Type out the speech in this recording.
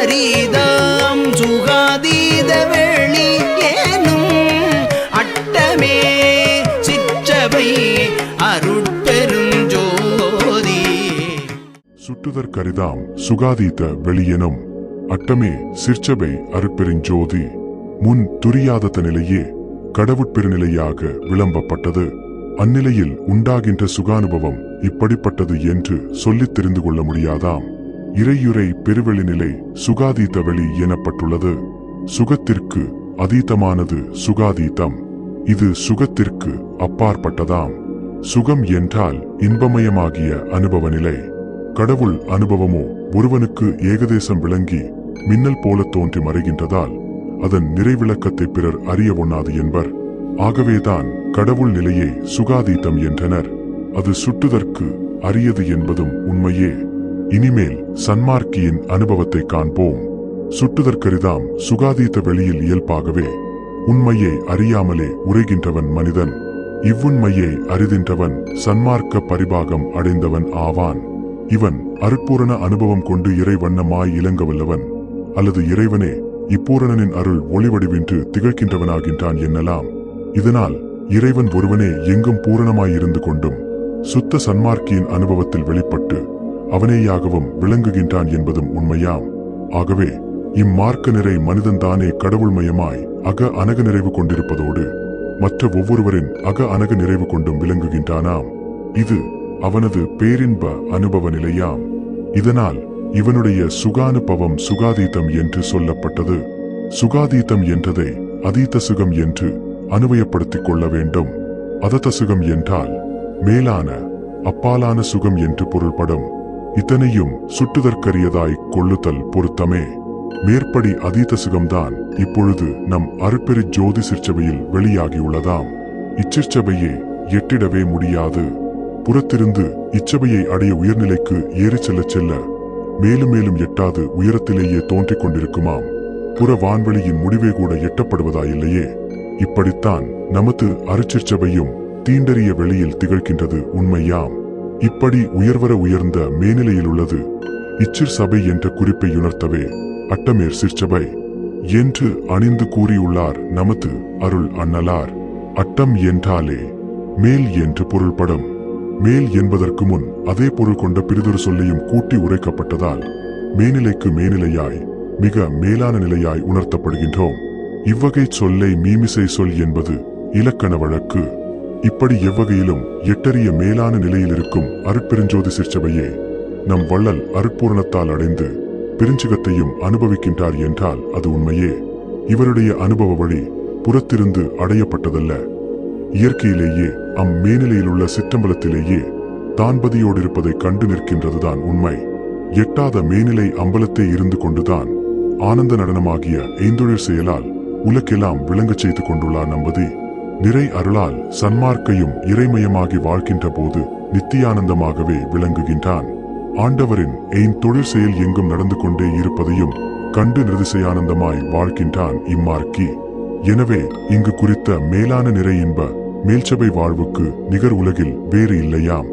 அரிதாம் சுகாதீத வெளி ஏனும் அட்டமே சிற்றவை அருட்பெரும் ஜோதி. சுட்டுதற்கரிதாம் சுகாதீத வெளியெனும் அட்டமே சிற்சபை அருட்பெருஞ்சோதி முன் துரியாதத்த நிலையே கடவுட்பெருநிலையாக விளம்பப்பட்டது. அந்நிலையில் உண்டாகின்ற சுகானுபவம் இப்படிப்பட்டது என்று சொல்லித் தெரிந்து கொள்ள முடியாதாம். இறையுறை பெருவெளி நிலை சுகாதீத வெளி எனப்பட்டுள்ளது. சுகத்திற்கு அதீதமானது சுகாதீதம் இது சுகத்திற்கு அப்பாற்பட்டதாம். சுகம் என்றால் இன்பமயமாகிய அனுபவ நிலை. கடவுள் அனுபவமோ ஒருவனுக்கு ஏகதேசம் விளங்கி மின்னல் போல தோன்றி மறைகின்றதால் அதன் நிறைவிளக்கத்தை பிறர் அறிய ஒண்ணாது என்பர். ஆகவேதான் கடவுள் நிலையை சுகாதீதம் என்றனர். அது சுட்டுதற்கு அரியது என்பதும் உண்மையே. இனிமேல் சன்மார்க்கியின் அனுபவத்தை காண்போம். சுட்டுதற்கரிதாம் சுகாதீத்த வெளியில் இயல்பாகவே உண்மையை அறியாமலே உரைகின்றவன் மனிதன். இவ்வுண்மையை அறிதின்றவன் சன்மார்க்க பரிபாகம் அடைந்தவன் ஆவான். இவன் அருட்பூரண அனுபவம் கொண்டு இறைவண்ணமாய் இலங்கவல்லவன். அல்லது இறைவனே இப்பூரணனின் அருள் ஒளிவடிவின்று திகழ்கின்றவனாகின்றான் என்னலாம். இதனால் இறைவன் ஒருவனே எங்கும் பூரணமாயிருந்து கொண்டும் சுத்த சன்மார்க்கியின் அனுபவத்தில் வெளிப்பட்டு அவனேயாகவும் விளங்குகின்றான் என்பதும் உண்மையாம். ஆகவே இம்மார்க்க நிறை மனிதன்தானே கடவுள்மயமாய் அக அனக நிறைவு கொண்டிருப்பதோடு மற்ற ஒவ்வொருவரின் அக அனக நிறைவு கொண்டும் விளங்குகின்றானாம். இது அவனது பேரின்ப அனுபவ நிலையாம். இதனால் இவனுடைய சுகானுபவம் சுகாதீதம் என்று சொல்லப்பட்டது. சுகாதீதம் என்றதை அதீத சுகம் என்று அனுவயப்படுத்திக் கொள்ள வேண்டும். அதத சுகம் என்றால் மேலான அப்பாலான சுகம் என்று பொருள்படும். இத்தனையும் சுட்டுதற்கரியதாய் கொள்ளுதல் பொருத்தமே. மேற்படி அதீத சுகம்தான் இப்பொழுது நம் அருப்பெரு ஜோதி சிற்சபையில் வெளியாகியுள்ளதாம். இச்சிற்சபையே எட்டிடவே முடியாது. புறத்திருந்து இச்சபையை அடைய உயர்நிலைக்கு ஏறிச் செல்லச் செல்ல மேலும் மேலும் எட்டாது உயரத்திலேயே தோன்றிக் கொண்டிருக்குமாம். புற வான்வெளியின் முடிவே கூட எட்டப்படுவதாயில்லையே. இப்படித்தான் நமது அருச்சிற்சபையும் தீண்டறிய வெளியில் திகழ்கின்றது உண்மையாம். இப்படி உயர்வர உயர்ந்த மேனிலையில் உள்ளது இச்சிற் சபை என்ற குறிப்பை உணர்த்தவே அட்டமேர் சிற்சபை என்று அணிந்து கூறியுள்ளார் நமது அருள் அண்ணலார். அட்டம் என்றாலே மேல் என்று பொருள்படும். மேல் என்பதற்கு முன் அதே பொருள் கொண்ட பிரிதொரு சொல்லையும் கூட்டி உரைக்கப்பட்டதால் மேனிலைக்கு மேனிலையாய் மிக மேலான நிலையாய் உணர்த்தப்படுகின்றோம். இவ்வகை சொல்லை மீமிசை சொல் என்பது இலக்கண வழக்கு. இப்படி எவ்வகையிலும் எட்டறிய மேலான நிலையில் இருக்கும் அருட்பெருஞ்சோதி சிற்சபையே நம் வள்ளல் அருட்பூரணத்தால் அடைந்து பெருஞ்சிகத்தையும் அனுபவிக்கின்றார் என்றால் அது உண்மையே. இவருடைய அனுபவ வழி புறத்திருந்து அடையப்பட்டதல்ல. இயற்கையிலேயே அம்மேனிலையில் உள்ள சிற்றம்பலத்திலேயே தான்பதியோடு இருப்பதை கண்டு நிற்கின்றதுதான் உண்மை. எட்டாத மேனிலை அம்பலத்தே இருந்து கொண்டுதான் ஆனந்த நடனமாகிய ஐந்தொழிற் செயலால் உலக்கெல்லாம் விளங்கச் செய்து கொண்டுள்ளார் நம்பதி. நிறை அருளால் சன்மார்க்கையும் இறைமயமாகி வாழ்கின்ற போது நித்தியானந்தமாகவே விளங்குகின்றான். ஆண்டவரின் எயின் தொழில் செயல் எங்கும் நடந்து கொண்டே இருப்பதையும் கண்டு நிருதிசையானந்தமாய் வாழ்கின்றான் இம்மார்க்கி. எனவே இங்கு குறித்த மேலான நிறை இன்ப மேல்சபை வாழ்வுக்கு நிகர் உலகில் வேறு இல்லையாம்.